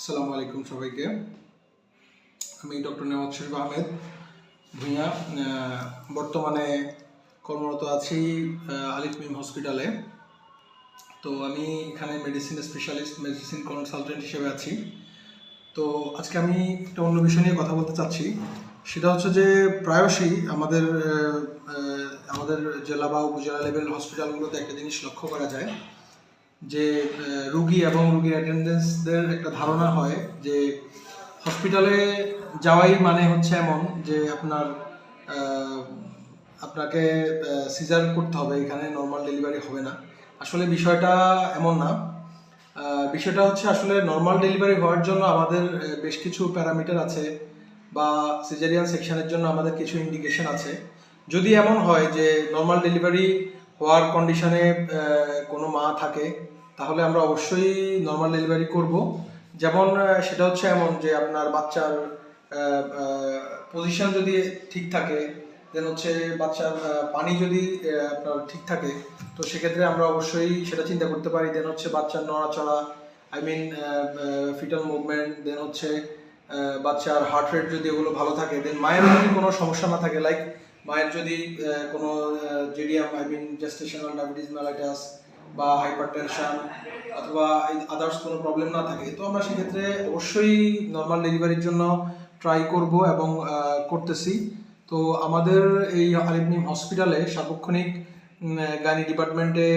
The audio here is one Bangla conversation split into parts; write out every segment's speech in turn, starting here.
আসসালামু আলাইকুম সবাইকে। আমি ডক্টর নেওয়াজ শরীফ আহমেদ। ভূঁইয়া বর্তমানে কর্মরত আছি আলিফ মিম হসপিটালে। তো আমি এখানে মেডিসিন স্পেশালিস্ট মেডিসিন কনসালটেন্ট হিসেবে আছি। তো আজকে আমি একটা অন্য বিষয় নিয়ে কথা বলতে চাচ্ছি। সেটা হচ্ছে যে প্রায়শই আমাদের আমাদের জেলা বা উপজেলা লেভেল হসপিটালগুলোতে একটা জিনিস লক্ষ্য করা যায়। যে রুগী এবং রুগীর অ্যাটেন্ডেন্সদের একটা ধারণা হয় যে হসপিটালে যাওয়াই মানে হচ্ছে এমন যে, আপনার আপনাকে সিজার করতে হবে, এখানে নর্মাল ডেলিভারি হবে না। আসলে বিষয়টা এমন না। বিষয়টা হচ্ছে আসলে নর্মাল ডেলিভারি হওয়ার জন্য আমাদের বেশ কিছু প্যারামিটার আছে বা সিজারিয়ান সেকশনের জন্য আমাদের কিছু ইন্ডিকেশন আছে। যদি এমন হয় যে নর্মাল ডেলিভারি হওয়ার কন্ডিশনে কোনো মা থাকে, তাহলে আমরা অবশ্যই নর্মাল ডেলিভারি করব। যেমন সেটা হচ্ছে এমন যে আপনার বাচ্চার পজিশন যদি ঠিক থাকে দেন হচ্ছে বাচ্চার পানি যদি আপনার ঠিক থাকে, তো সেক্ষেত্রে আমরা অবশ্যই সেটা চিন্তা করতে পারি। দেন হচ্ছে বাচ্চার নড়াচড়া I mean fetal movement then হচ্ছে বাচ্চার হার্ট রেট যদি এগুলো ভালো থাকে দেন মায়ের যদি কোনো সমস্যা না থাকে। লাইক মায়ের যদি কোনো জেডিয়াম I mean gestational diabetes mellitus বা হাইপার টেনশন অথবা আদার্স কোনো প্রবলেম না থাকে, তো আমরা সেক্ষেত্রে অবশ্যই নর্মাল ডেলিভারির জন্য ট্রাই করব এবং করতেছি। তো আমাদের এই আলিমনিম হসপিটালে সার্বক্ষণিক গাইনি ডিপার্টমেন্টে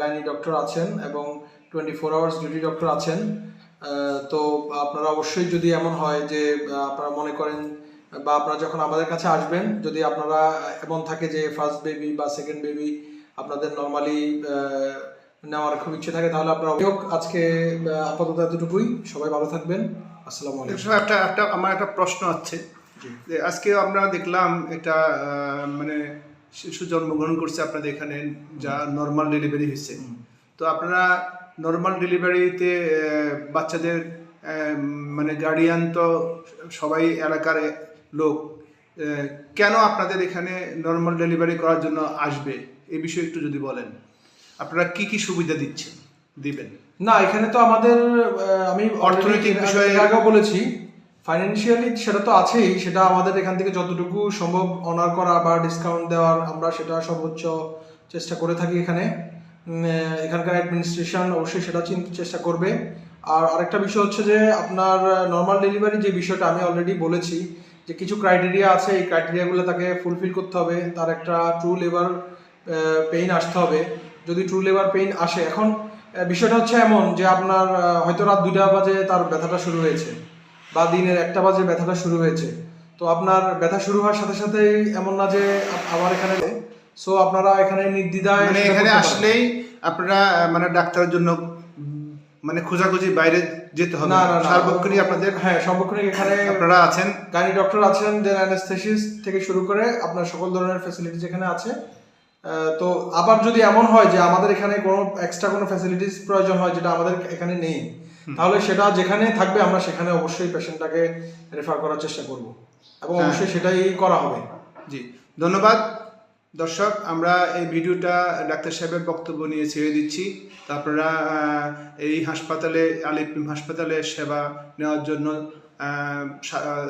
গাইনি ডক্টর আছেন এবং twenty four hours duty doctor আছেন তো আপনারা অবশ্যই যদি এমন হয় যে আপনারা মনে করেন বা আপনারা যখন আমাদের কাছে আসবেন যদি আপনারা এমন থাকে যে ফার্স্ট বেবি বা সেকেন্ড বেবি আপনাদের নর্মালি নেওয়ার খুব ইচ্ছে থাকে তাহলে আপনারা হোক, আজকে আপাতত এতটুকুই। সবাই ভালো থাকবেন। আসসালামু আলাইকুম। একটা একটা আমার একটা প্রশ্ন আছে। যে আজকে আমরা দেখলাম এটা মানে শিশু জন্মগ্রহণ করছে আপনাদের এখানে যা নর্মাল ডেলিভারি হয়েছে। তো আপনারা নর্মাল ডেলিভারিতে বাচ্চাদের মানে গার্ডিয়ান তো সবাই এলাকার লোক কেন আপনাদের এখানে নর্মাল ডেলিভারি করার জন্য আসবে? এই বিষয়ে একটু যদি বলেন। আপনারা কি কি সুবিধা দিচ্ছেন? দিবেন। না এখানে তো আমাদের আমি অর্থনৈতিক বিষয়ে- আগেও বলেছি ফাইন্যান্সিয়ালি সেটা তো আছেই সেটা আমাদের এখান থেকে যতটুকু সম্ভব অনার করা বা ডিসকাউন্ট দেওয়ার আমরা সেটা সর্বোচ্চ চেষ্টা করে থাকি এখানে। এখানকার অ্যাডমিনিস্ট্রেশন অবশ্যই সেটা চেষ্টা করবে। আর আরেকটা বিষয় হচ্ছে যে আপনার নর্মাল ডেলিভারি যে বিষয়টা আমি অলরেডি বলেছি যে কিছু ক্রাইটেরিয়া আছে এই ক্রাইটেরিয়াগুলো তাকে ফুলফিল করতে হবে। তার একটা ট্রু লেবার পেইন আসতে হবে। যদি ট্রু লেবার পেইন আসে এখন বিষয়টা হচ্ছে এমন যে আপনার হয়তো রাত দুইটা বাজে তার ব্যথাটা শুরু হয়েছে বা দিনের একটা বাজে ব্যথাটা শুরু হয়েছে। তো আপনার ব্যথা শুরু হওয়ার সাথে সাথেই এমন না যে আমার এখানে সো আপনারা এখানে নির্দ্বিধায় মানে এখানে আসলেই আপনারা মানে ডাক্তারের জন্য মানে খোঁজাখুঁজি বাইরে যেতে হবে। না না সার্বক্ষণিক আপনাদের হ্যাঁ সর্বক্ষণিক এখানে আপনারা আছেন। গাইনি ডক্টর আছেন দেন অ্যানেস্থেসিস থেকে শুরু করে আপনার সকল ধরনের ফ্যাসিলিটিস এখানে আছে। তো আবার যদি এমন হয় যে আমাদের এখানে কোনো এক্সট্রা কোনো ফ্যাসিলিটিস প্রয়োজন হয় যেটা আমাদের এখানে নেই তাহলে সেটা যেখানে থাকবে আমরা সেখানে অবশ্যই পেশেন্টটাকে রেফার করার চেষ্টা করব। এবং হ্যাঁ। অবশ্যই সেটাই করা হবে। জি ধন্যবাদ। দর্শক, আমরা এই ভিডিওটা ডাক্তার সাহেবের বক্তব্য নিয়ে ছেড়ে দিচ্ছি। তো আপনারা এই হাসপাতালে আলিপ হাসপাতালে সেবা নেওয়ার জন্য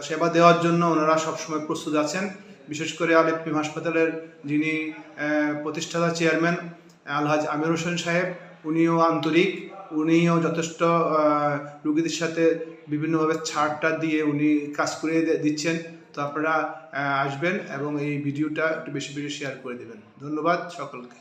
সেবা দেওয়ার জন্য ওনারা সবসময় প্রস্তুত আছেন। বিশেষ করে আলিপিম হাসপাতালের যিনি প্রতিষ্ঠাতা, চেয়ারম্যান, আলহাজ আমির হোসেন সাহেব, উনিও আন্তরিক। উনিও যথেষ্ট রুগীদের সাথে বিভিন্নভাবে ছাড়টা দিয়ে উনি কাজ করে দিচ্ছেন। তো আপনারা আসবেন এবং এই ভিডিওটা একটু বেশি বেশি শেয়ার করে দেবেন। ধন্যবাদ সকলকে।